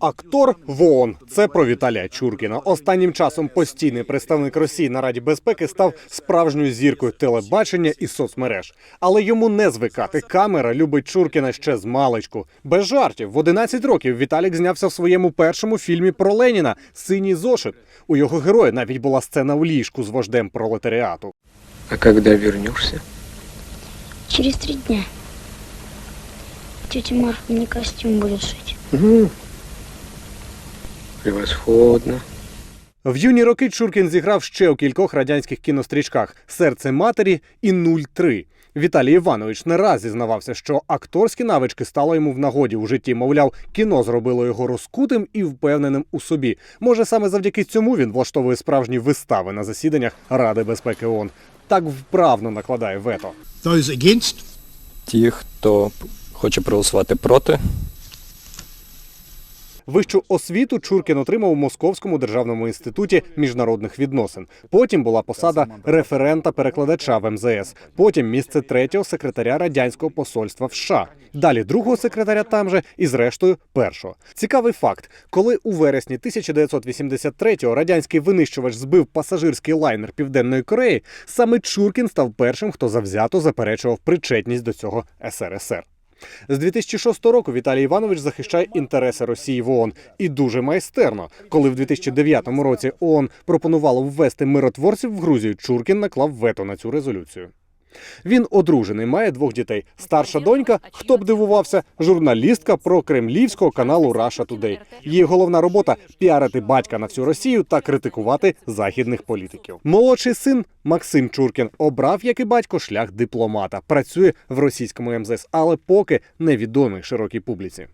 Актор в ООН. Це про Віталія Чуркіна. Останнім часом постійний представник Росії на Раді безпеки став справжньою зіркою телебачення і соцмереж. Але йому не звикати. Камера любить Чуркіна ще з маличку. Без жартів. В 11 років Віталік знявся в своєму першому фільмі про Леніна Синій зошит. У його героя навіть була сцена в ліжку з вождем пролетаріату. А когда вернешься? Через три дня. Тетя Марфа мне костюм будет шить. Ну, превосходно. В юні роки Чуркін зіграв ще у кількох радянських кінострічках Серце матері і 03». Віталій Іванович не раз зізнавався, що акторські навички стало йому в нагоді у житті. Мовляв, кіно зробило його розкутим і впевненим у собі. Може, саме завдяки цьому він влаштовує справжні вистави на засіданнях Ради безпеки ООН. Так вправно накладає вето. Ті, хто хоче проголосувати проти, Вищу освіту Чуркін отримав у Московському державному інституті міжнародних відносин. Потім була посада референта-перекладача в МЗС. Потім місце третього секретаря радянського посольства в США. Далі другого секретаря там же і, зрештою, першого. Цікавий факт: коли у вересні 1983-го радянський винищувач збив пасажирський лайнер Південної Кореї, саме Чуркін став першим, хто завзято заперечував причетність до цього СРСР. З 2006 року Віталій Іванович захищає інтереси Росії в ООН і дуже майстерно. Коли в 2009 році ООН пропонувало ввести миротворців в Грузію, Чуркін наклав вето на цю резолюцію. Він одружений, має двох дітей. Старша донька, хто б дивувався, журналістка про кремлівського каналу Russia Today. Її головна робота піарити батька на всю Росію та критикувати західних політиків. Молодший син Максим Чуркін обрав, як і батько, шлях дипломата. Працює в російському МЗС, але поки невідомий широкій публіці.